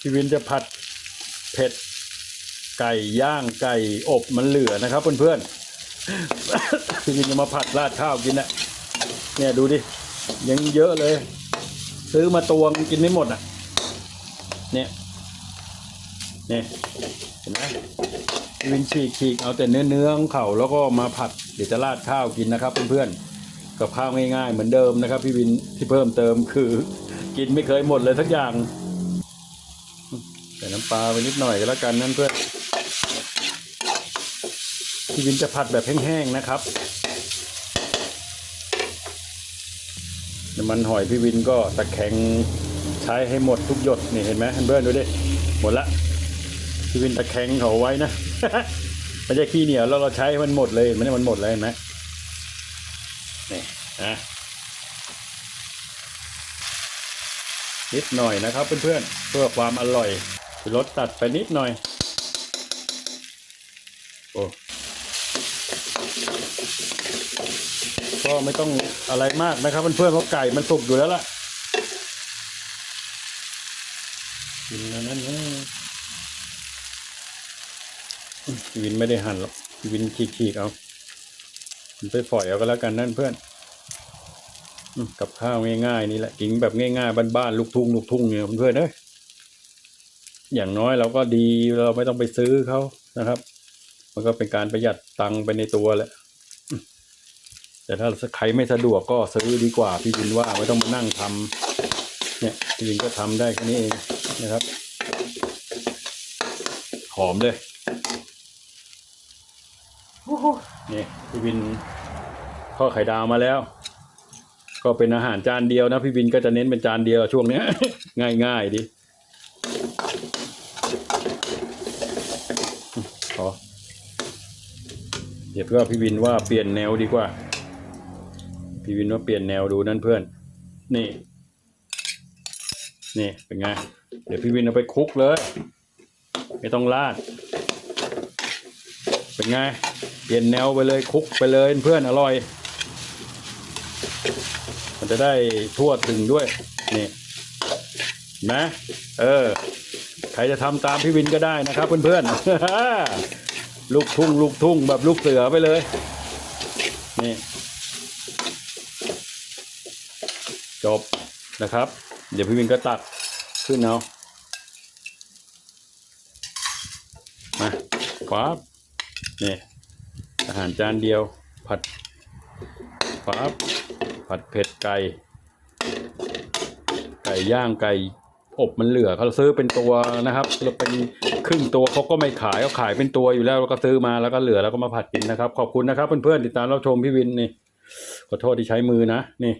พี่วินจะผัดเผ็ดไก่ย่างไก่อบมันเหลือนะครับ เพื่อนๆพี่วินจะมาผัดราดข้าวกินนะเนี่ยดูดิยังเยอะเลย ซื้อมาตวงกินไม่หมดอะ เนี่ยเนี่ยเห็นไหมพี่วินฉีกฉีกเอาแต่เนื้อเนื้อของเขาแล้วก็มาผัดเดี๋ยวจะราดข้าวกินนะครับเพื่อนๆกับข้าวง่ายๆเหมือนเดิมนะครับ พี่วินที่เพิ่มเติมคือ กินไม่เคยหมดเลยสักอย่าง ใส่น้ำปลาไปนิดหน่อยก็แล้วกันนั่นเพื่อนพี่วินจะผัดแบบแห้งๆนะครับน้ำมันหอยพี่วินก็ตะแคงใช้ให้หมดทุกหยดนี่เห็นไหมเพื่อนดูดิหมดละพี่วินตะแคงเขาไว้นะไม่ใช่ขี้เหนียวแล้วเราใช้มันหมดเลยไม่ได้มันหมดเลยเห็นไหมนี่นะนิดหน่อยนะครับเพื่อนๆเพื่อความอร่อย รสตัดไปนิดหน่อย โอ้ก็ไม่ต้องอะไรมากนะครับเพื่อนๆเพราะไก่มันสุกอยู่แล้วล่ะกินแล้วนั่นนี่วินไม่ได้หั่นหรอกวินฉีกๆเอามันไปฝอยเอาก็แล้วกันนั่นเพื่อนกับข้าวง่ายๆนี่แหละกินแบบง่ายๆบ้านๆลูกทุ่งลูกทุ่งเนี่ยเพื่อนเอ้ย อย่างน้อยเราก็ดีเราไม่ต้องไปซื้อเขานะครับ มันก็เป็นการประหยัดตังค์ไปในตัวแหละแต่ถ้าใครไม่สะดวกก็ซื้อดีกว่า พี่วินว่าไม่ต้องมานั่งทำเนี่ยพี่วินก็ทำได้แค่นี้เองนะครับ หอมเลยนี่พี่วินทอดไข่ดาวมาแล้ว ก็เป็นอาหารจานเดียวนะ พี่วินก็จะเน้นเป็นจานเดียวช่วงเนี้ย ง่ายๆดิ ขอเดี๋ยวเพื่อพี่วินว่าเปลี่ยนแนวดีกว่า พี่วินว่าเปลี่ยนแนวดูนั่นเพื่อน นี่ นี่เป็นไง เดี๋ยวพี่วินเอาไปคลุกเลย ไม่ต้องราด เป็นไง เปลี่ยนแนวไปเลยคลุกไปเลยเพื่อนอร่อย มันจะได้ทั่วถึงด้วย นี่นะเออ ครจะทำตามพี่วินก็ได้นะครับ เพื่อนๆ ลูกทุ่งลูกทุ่งแบบลูกเสือไปเลย นี่ จบนะครับ เดี๋ยวพี่วินก็ตักขึ้นเอามาปั๊บนี่อาหารจานเดียว ผัดปั๊บผัดเผ็ดไก่ ไก่ย่างไก่ อบมันเหลือเขาซื้อเป็นตัวนะครับเราเป็นครึ่งตัวเขาก็ไม่ขายเขาขายเป็นตัวอยู่แล้วเราก็ซื้อมาแล้วก็เหลือแล้วก็มาผัดกินนะครับ ขอบคุณนะครับเพื่อนๆติดตามรับชมพี่วินนี่ขอโทษที่ใช้มือนะนี่